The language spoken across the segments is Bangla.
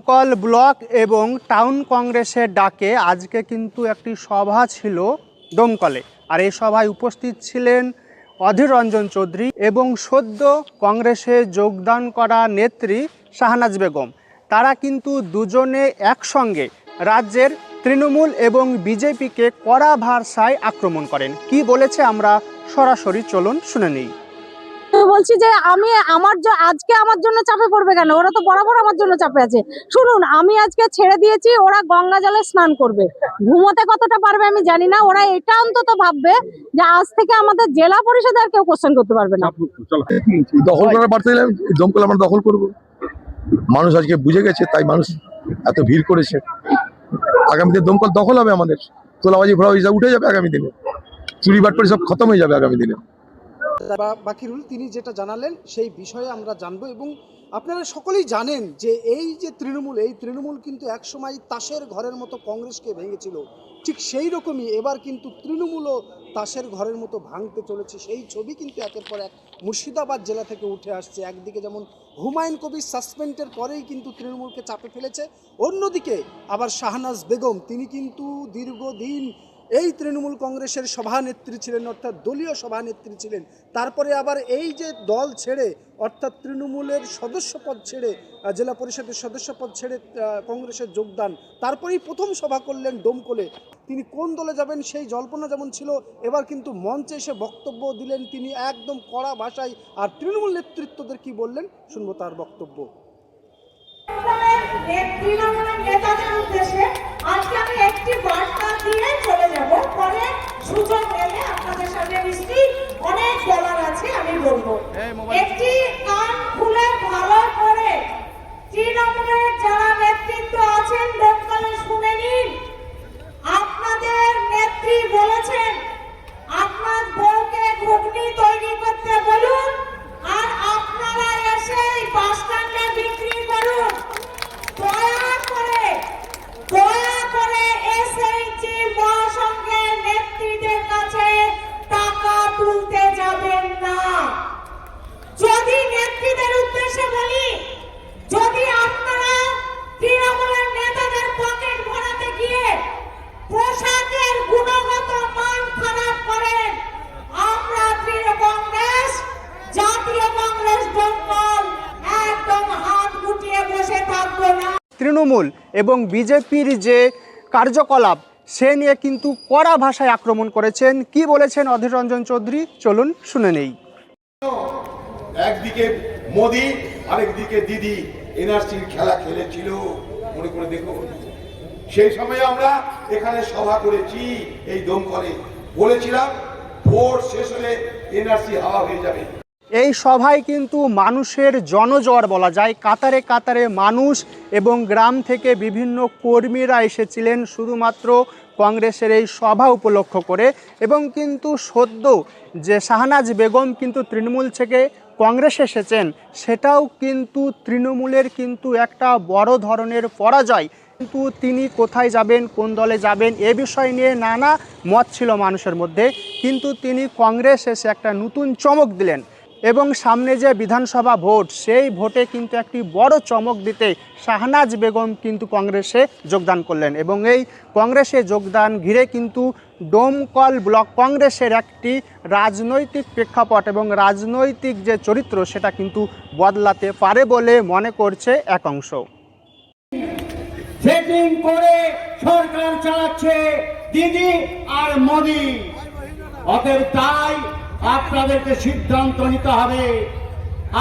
ডোমকল ব্লক এবং টাউন কংগ্রেসের ডাকে আজকে কিন্তু একটি সভা ছিল ডোমকলে আর এই সভায় উপস্থিত ছিলেন অধীর রঞ্জন চৌধুরী এবং সদ্য কংগ্রেসে যোগদান করা নেত্রী শাহনাজ বেগম। তারা কিন্তু দুজনে একসঙ্গে রাজ্যের তৃণমূল এবং বিজেপিকে কড়া ভাষায় আক্রমণ করেন। কি বলেছে আমরা সরাসরি চলুন শুনে নিই। বলছি যে আমি আমার আজকে আমার জন্য চাপে পড়বে কেন? ওরা তো বরাবর আমার জন্য চাপে আছে। শুনুন, আমি আজকে ছেড়ে দিয়েছি, ওরা গঙ্গা জলে স্নান করবে। ঘুমোতে কতটা পারবে আমি জানি না, ওরা এটা অন্তত ভাববে যে আজ থেকে আমাদের জেলা পরিষদে আর কেউ কোশ্চেন করতে পারবে না। দখল করার দমকল আমরা দখল করব। মানুষ আজকে বুঝে গেছে, তাই মানুষ এত ভিড় করেছে। আগামীতে দমকল দখল হবে আমাদের। তোলাবাজি ঘোরাবাজি উঠে যাবে আগামী দিনে। চুরি বাট বাটপাড়ি সব খতম হয়ে যাবে আগামী দিনে। বাকিরুল তিনি যেটা জানালেন সেই বিষয়ে আমরা জানব এবং আপনারা সকলেই জানেন যে এই যে তৃণমূল, এই তৃণমূল কিন্তু একসময় তাসের ঘরের মতো কংগ্রেসকে ভেঙেছিল। ঠিক সেই রকমই এবার কিন্তু তৃণমূলও তাসের ঘরের মতো ভাঙতে চলেছে। সেই ছবি কিন্তু একের পর এক মুর্শিদাবাদ জেলা থেকে উঠে আসছে। একদিকে যেমন হুমায়ুন কবির সাসপেন্ডের পরেই কিন্তু তৃণমূলকে চাপে ফেলেছে, অন্যদিকে আবার শাহনাজ বেগম, তিনি কিন্তু দীর্ঘদিন এই তৃণমূল কংগ্রেসের সভানেত্রী ছিলেন, অর্থাৎ দলীয় সভানেত্রী ছিলেন। তারপরে আবার এই যে দল ছেড়ে, অর্থাৎ তৃণমূলের সদস্যপদ ছেড়ে জেলা পরিষদের সদস্যপদ ছেড়ে কংগ্রেসের যোগদান, তারপরেই প্রথম সভা করলেন ডোমকলে। তিনি কোন দলে যাবেন সেই জল্পনা যেমন ছিল, এবার কিন্তু মঞ্চে এসে বক্তব্য দিলেন তিনি একদম কড়া ভাষায়। আর তৃণমূল নেতৃত্বদের কি বললেন, শুনব তার বক্তব্য। আজকে আমি একটি বার্তা দিয়ে পরে সুযোগ এলে আপনাদের সামনে নিশ্চয়ই অনেক বলার আছে আমি বলব। একটি তৃণমূল এবং বিজেপির যে কার্যকলাপ, সে নিয়ে কিন্তু কড়া ভাষায় আক্রমণ করেছেন। কি বলেছেন অধীর রঞ্জন চৌধুরী? চলুন শুনে নেই। একদিকে মোদি, আরেকদিকে দিদি। এনআরসির খেলা খেলেছিল। মনে করে দেখো সেই সময় আমরা এখানে সভা করেছি, এই দমকলে। বলেছিলাম ভোট শেষ হলে এনআরসি হাওয়া হয়ে যাবে। এই সভায় কিন্তু মানুষের জনজোয়ার বলা যায়। কাতারে কাতারে মানুষ এবং গ্রাম থেকে বিভিন্ন কর্মীরা এসেছিলেন শুধুমাত্র কংগ্রেসের এই সভা উপলক্ষ করে এবং কিন্তু সদ্য যে শাহনাজ বেগম কিন্তু তৃণমূল থেকে কংগ্রেস এসেছেন, সেটাও কিন্তু তৃণমূলের কিন্তু একটা বড় ধরনের পরাজয়। কিন্তু তিনি কোথায় যাবেন, কোন দলে যাবেন, এ বিষয় নিয়ে নানা মত ছিল মানুষের মধ্যে। কিন্তু তিনি কংগ্রেস এসে একটা নতুন চমক দিলেন। এবং সামনে যে বিধানসভা ভোট, সেই ভোটে কিন্তু একটি বড় চমক দিতে শাহনাজ বেগম কিন্তু কংগ্রেসে যোগদান করলেন এবং এই কংগ্রেসে যোগদান ঘিরে কিন্তু ডোমকল ব্লক কংগ্রেসের একটি রাজনৈতিক প্রেক্ষাপট এবং রাজনৈতিক যে চরিত্র, সেটা কিন্তু বদলাতে পারে বলে মনে করছে এক অংশ। করে সরকার চালাচ্ছে দিদি আর মোদি। অতএব তাই আপনাদেরকে সিদ্ধান্ত নিতে হবে।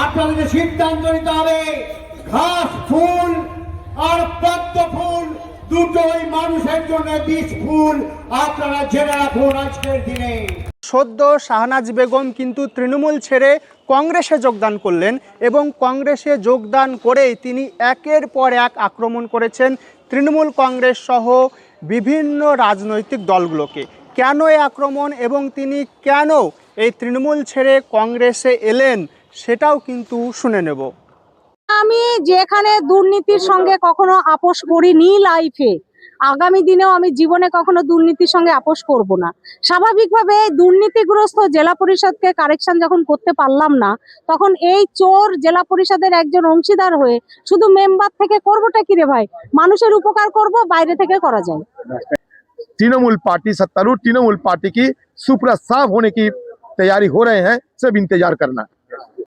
আপনাদেরকে সিদ্ধান্ত নিতে হবে, ঘাস, ফুল আর পদ্ম ফুল, দুটোই মানুষের জন্য বীজ ফুল। আপনারা জেনে রাখুন আজকের দিনে। সদ্য শাহনাজ বেগম কিন্তু তৃণমূল ছেড়ে কংগ্রেসে যোগদান করলেন এবং কংগ্রেসে যোগদান করেই তিনি একের পর এক আক্রমণ করেছেন তৃণমূল কংগ্রেস সহ বিভিন্ন রাজনৈতিক দলগুলোকে। কেন এই আক্রমণ এবং তিনি কেন এই তৃণমূল ছেড়ে কংগ্রেসে এলেন সেটাও কিন্তু শুনে নেব আমি যেখানে দুর্নীতির সঙ্গে কখনো আপোষ করিনি লাইফে আগামী দিনেও আমি জীবনে কখনো দুর্নীতির সঙ্গে আপোষ করব না স্বাভাবিকভাবে এই দুর্নীতিগ্রস্ত জেলা পরিষদকে কারেকশন যখন করতে পারলাম না তখন এই চোর জেলা পরিষদের একজন অংশীদার হয়ে শুধু মেম্বার থেকে করবোটা কি রে ভাই মানুষের উপকার করব বাইরে থেকে করা যায় तृणमूल पार्टी सत्तारूढ़ तृणमूल पार्टी की सुपरा साफ होने की तैयारी हो रहे हैं सब इंतज़ार करना।